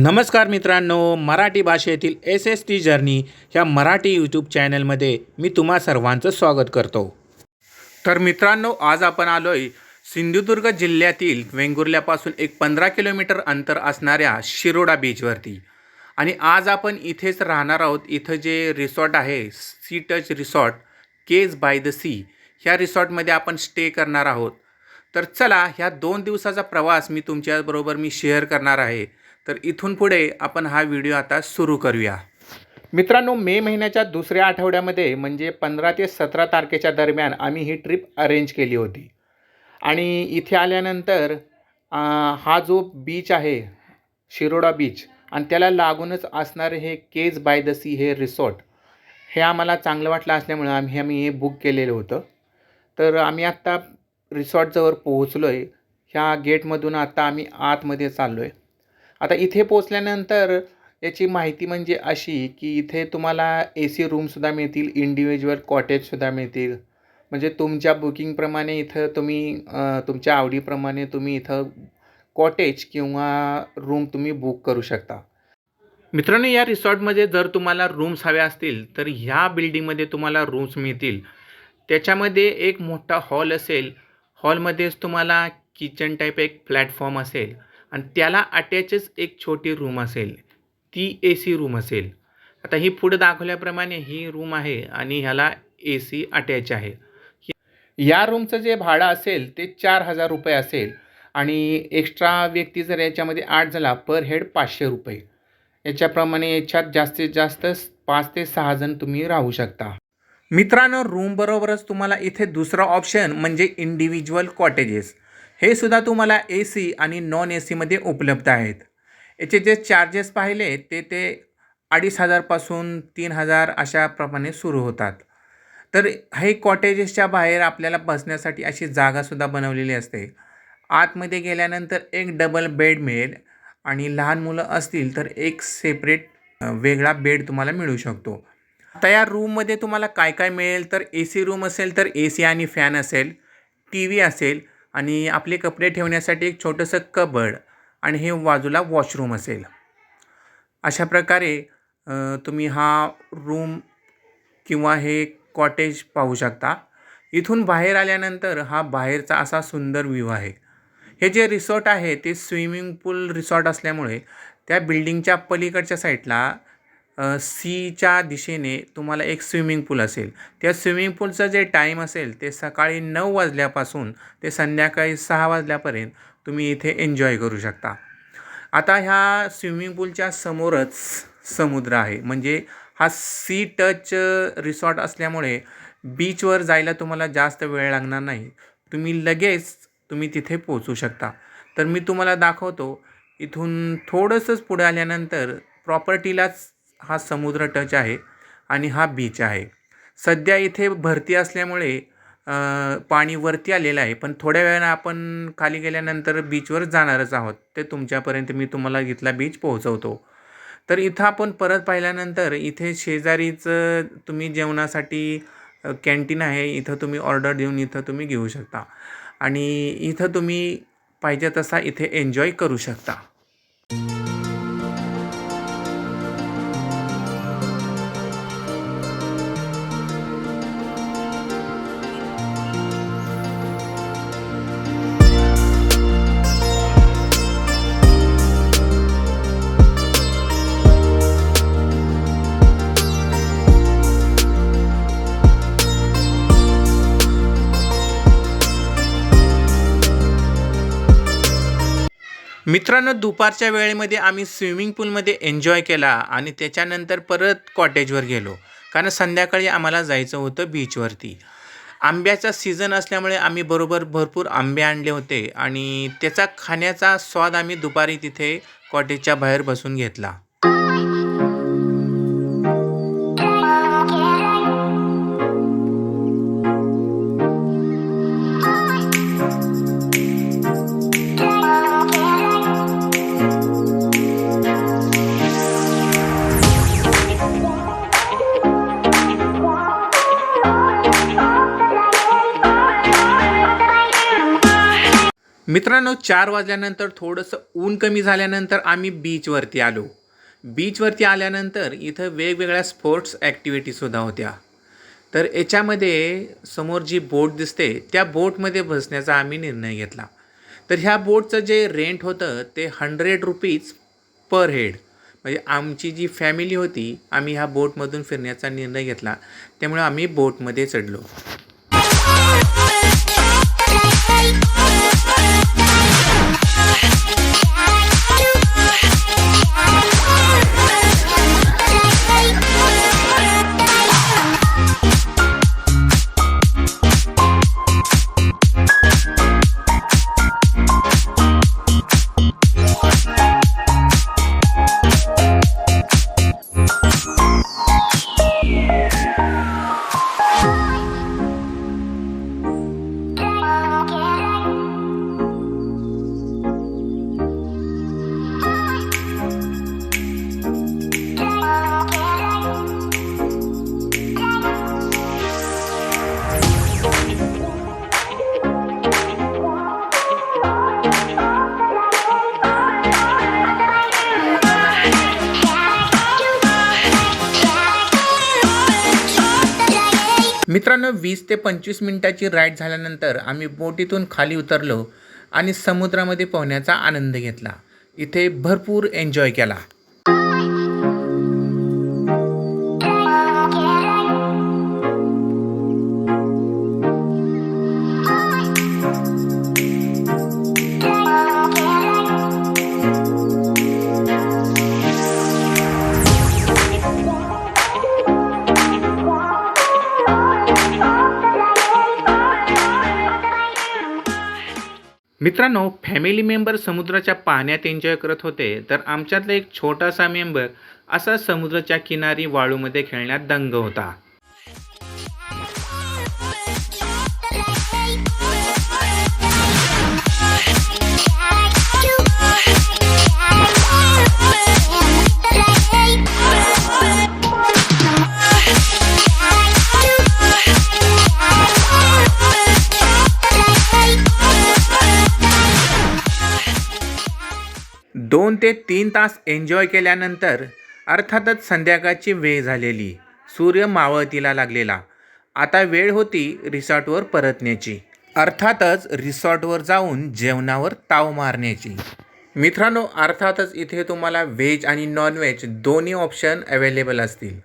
नमस्कार मित्रांनो मराठी भाषेतील एस एस टी जर्नी ह्या मराठी यूट्यूब चॅनलमध्ये मी तुम्हा सर्वांचं स्वागत करतो. तर मित्रांनो आज आपण आलो आहे सिंधुदुर्ग जिल्ह्यातील वेंगुर्ल्यापासून एक पंधरा किलोमीटर अंतर असणाऱ्या शिरोडा बीचवरती आणि आज आपण इथेच राहणार आहोत. इथं जे रिसॉर्ट आहे sea touch resort cage by the sea ह्या रिसॉर्टमध्ये आपण स्टे करणार आहोत. तर चला ह्या दोन दिवसाचा प्रवास मी तुमच्याबरोबर मी शेअर करणार आहे. तर इथून पुढे आपण हा व्हिडिओ आता सुरू करूया. मित्रांनो मे महिन्याच्या दुसऱ्या आठवड्यामध्ये म्हणजे पंधरा ते सतरा तारखेच्या दरम्यान आम्ही ही ट्रिप अरेंज केली होती. आणि इथे आल्यानंतर हा जो बीच आहे शिरोडा बीच आणि त्याला लागूनच असणारे हे केज बाय द सी हे रिसॉर्ट हे आम्हाला चांगलं वाटलं असल्यामुळं आम्ही आम्ही हे बुक केलेलं होतं. तर आम्ही आत्ता रिसॉर्टजवळ पोहोचलो आहे ह्या गेटमधून आत्ता आम्ही आतमध्ये चाललो आहे आता इथे पोचल्यानंतर याची माहिती म्हणजे अशी की इथे तुम्हाला ए सी रूमसुद्धा मिळतील इंडिव्हिज्युअल कॉटेजसुद्धा मिळतील. म्हणजे तुमच्या बुकिंगप्रमाणे इथं तुम्ही तुमच्या आवडीप्रमाणे तुम्ही इथं कॉटेज किंवा रूम तुम्ही बुक करू शकता. मित्रांनो या रिसॉर्टमध्ये जर तुम्हाला रूम्स हव्या असतील तर ह्या बिल्डिंगमध्ये तुम्हाला रूम्स मिळतील. त्याच्यामध्ये एक मोठा हॉल असेल. हॉलमध्येच तुम्हाला किचन टाईप एक प्लॅटफॉर्म असेल. आणि त्याला अटॅचच एक छोटी रूम असेल ती ए सी रूम असेल. आता ही पुढे दाखवल्याप्रमाणे ही रूम आहे आणि ह्याला ए सी अटॅच आहे. या रूमचं जे भाडं असेल ते चार हजार रुपये असेल आणि एक्स्ट्रा व्यक्ती जर याच्यामध्ये आठ झाला पर हेड पाचशे रुपये. याच्याप्रमाणे याच्यात जास्तीत जास्त पाच ते सहा जण तुम्ही राहू शकता. मित्रांनो रूमबरोबरच तुम्हाला इथे दुसरा ऑप्शन म्हणजे इंडिव्हिज्युअल कॉटेजेस हे सुद्धा तुम्हाला ए सी आणि नॉन ए सीमध्ये उपलब्ध आहेत. याचे जे चार्जेस पाहिले ते ते अडीच हजारपासून तीन हजार अशाप्रमाणे सुरू होतात. तर हे कॉटेजेसच्या बाहेर आपल्याला बसण्यासाठी अशी जागासुद्धा बनवलेली असते. आतमध्ये गेल्यानंतर एक डबल बेड मिळेल आणि लहान मुलं असतील तर एक सेपरेट वेगळा बेड तुम्हाला मिळू शकतो. आता या रूममध्ये तुम्हाला काय काय मिळेल? तर ए सी रूम असेल तर ए सी आणि फॅन असेल टी व्ही असेल आणि आपले कपडे ठेवण्यासाठी एक छोटंसं कबड आणि हे बाजूला वॉशरूम असेल. अशा प्रकारे तुम्ही हा रूम किंवा हे कॉटेज पाहू शकता. इथून बाहेर आल्यानंतर हा बाहेरचा असा सुंदर व्ह्यू आहे. हे जे रिसॉर्ट आहे ते स्विमिंग पूल रिसॉर्ट असल्यामुळे त्या बिल्डिंगच्या पलीकडच्या साईडला सीच्या दिशेने तुम्हाला एक स्विमिंग पूल असेल. त्या स्विमिंग पूलचं जे टाईम असेल ते सकाळी नऊ वाजल्यापासून ते संध्याकाळी सहा वाजल्यापर्यंत तुम्ही इथे एन्जॉय करू शकता. आता ह्या स्विमिंग पूलच्या समोरच समुद्र आहे. म्हणजे हा सी टच रिसॉर्ट असल्यामुळे बीचवर जायला तुम्हाला जास्त वेळ लागणार नाही. तुम्ही लगेच तुम्ही तिथे पोचू शकता. तर मी तुम्हाला दाखवतो इथून थोडंसंच पुढे आल्यानंतर प्रॉपर्टीलाच हा समुद्र टच आहे आणि हा बीच आहे. सध्या इथे भरती असल्यामुळे पाणी वरती आलेलं आहे पण थोड्या वेळानं आपण खाली गेल्यानंतर बीचवर जाणारच आहोत. ते तुमच्यापर्यंत मी तुम्हाला इथला बीच पोहोचवतो. तर इथं आपण परत पाहिल्यानंतर इथे शेजारीचं तुम्ही जेवणासाठी कॅन्टीन आहे. इथं तुम्ही ऑर्डर देऊन इथं तुम्ही घेऊ शकता. आणि इथं तुम्ही पाहिजे तसा इथे एन्जॉय करू शकता. मित्रांनो दुपारच्या वेळेमध्ये आम्ही स्विमिंग पूलमध्ये एन्जॉय केला आणि त्याच्यानंतर परत कॉटेजवर गेलो. कारण संध्याकाळी आम्हाला जायचं होतं बीचवरती. आंब्याचा सीझन असल्यामुळे आम्ही बरोबर भरपूर आंबे आणले होते आणि त्याचा खाण्याचा स्वाद आम्ही दुपारी तिथे कॉटेजच्या बाहेर बसून घेतला. मित्रांनो चार वाजल्यानंतर थोडंसं ऊन कमी झाल्यानंतर आम्ही बीचवरती आलो. बीचवरती आल्यानंतर इथं वेगवेगळ्या स्पोर्ट्स ॲक्टिव्हिटीसुद्धा होत्या. तर याच्यामध्ये समोर जी बोट दिसते त्या बोटमध्ये बसण्याचा आम्ही निर्णय घेतला. तर ह्या बोटचं जे रेंट होतं ते हंड्रेड रुपीज पर हेड म्हणजे आमची जी फॅमिली होती आम्ही ह्या बोटमधून फिरण्याचा निर्णय घेतला. त्यामुळे आम्ही बोटमध्ये चढलो. मित्रांनो वीस ते पंचवीस मिनटाची राईड झाल्यानंतर आम्ही बोटीतून खाली उतरलो आणि समुद्रामध्ये पोहण्याचा आनंद घेतला. इथे भरपूर एन्जॉय केला. मित्रांनो फॅमिली मेंबर समुद्राच्या पाण्यात एन्जॉय करत होते तर आमच्यातला एक छोटासा मेंबर असा समुद्राच्या किनारी वाळूमध्ये खेळण्यात दंग होता. ते तीन तास एन्जॉय केल्यानंतर अर्थातच संध्याकाळची वेळ झालेली. सूर्य मावळतीला लागलेला. आता वेळ होती रिसॉर्टवर परतण्याची. अर्थातच रिसॉर्टवर जाऊन जेवणावर ताव मारण्याची. मित्रांनो अर्थातच इथे तुम्हाला व्हेज आणि नॉनव्हेज दोन्ही ऑप्शन अवेलेबल असतील.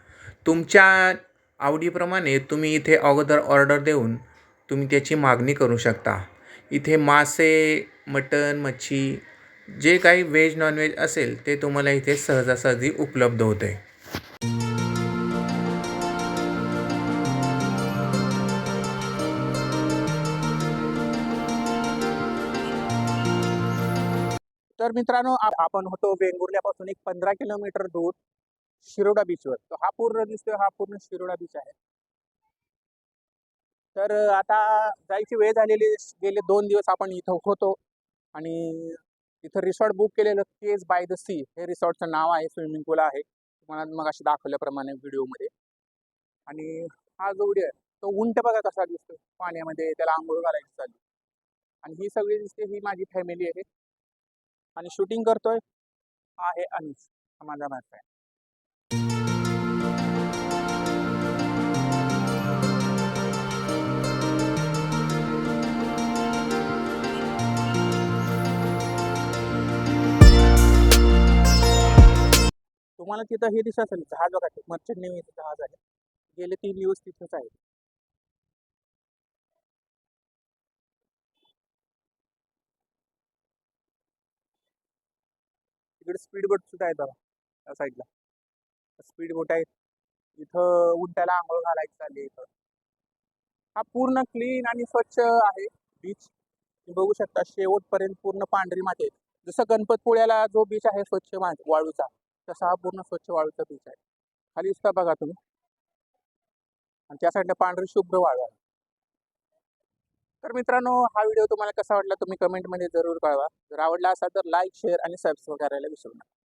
तुमच्या आवडीप्रमाणे तुम्ही इथे अगोदर ऑर्डर देऊन तुम्ही त्याची मागणी करू शकता. इथे मासे मटण मच्छी जे काही व्हेज नॉनव्हेज असेल ते तुम्हाला इथे सहजासहजी उपलब्ध होते. तर मित्रांनो आपण होतो वेंगुर्ल्यापासून एक पंधरा किलोमीटर दूर शिरोडा बीचवर तो हा पूर्ण दिसतोय हा पूर्ण शिरोडा बीच आहे. तर आता जायची वेळ झालेली गेले दोन दिवस आपण इथं होतो आणि तिथं रिसॉर्ट बुक केलेलं केज बाय द सी हे रिसॉर्टचं नाव आहे स्विमिंग पूल आहे. तुम्हाला मग अशी दाखवल्याप्रमाणे व्हिडिओमध्ये आणि हा जो व्हिडिओ आहे तो उंट बघा कसा दिसतो पाण्यामध्ये त्याला आंघोळ घालायची चालली. आणि ही सगळी दिसते ही माझी फॅमिली आहे. आणि शूटिंग करतोय हा आहे अनिस हा माझा भाचा आहे. मला तिथं हे दिसत असेल जहाज बघा मर्चंट नेव्हीचं जहाज आहे. गेले तीन दिवस तिथंच आहे. तिकडे स्पीड बोट सुद्धा आहे बघा त्या साईडला स्पीड बोट आहे. इथं उंटाला आंघोळ घालायची चालली इथं. हा पूर्ण क्लीन आणि स्वच्छ आहे बीच तुम्ही बघू शकता शेवटपर्यंत पूर्ण पांढरी माती आहे. जसं गणपतपुळ्याला जो बीच आहे स्वच्छ मा वाळूचा. तसा हा पूर्ण स्वच्छ वाळूचा बीच आहे. खाली दिसता बघा तुम्ही. आणि त्या साईडला पांढरी शुभ्र वाळू आहे. तर मित्रांनो हा व्हिडिओ तुम्हाला कसा वाटला तुम्ही कमेंटमध्ये जरूर कळवा. जर आवडला असाल तर लाईक शेअर आणि सबस्क्राईब करायला विसरू नका.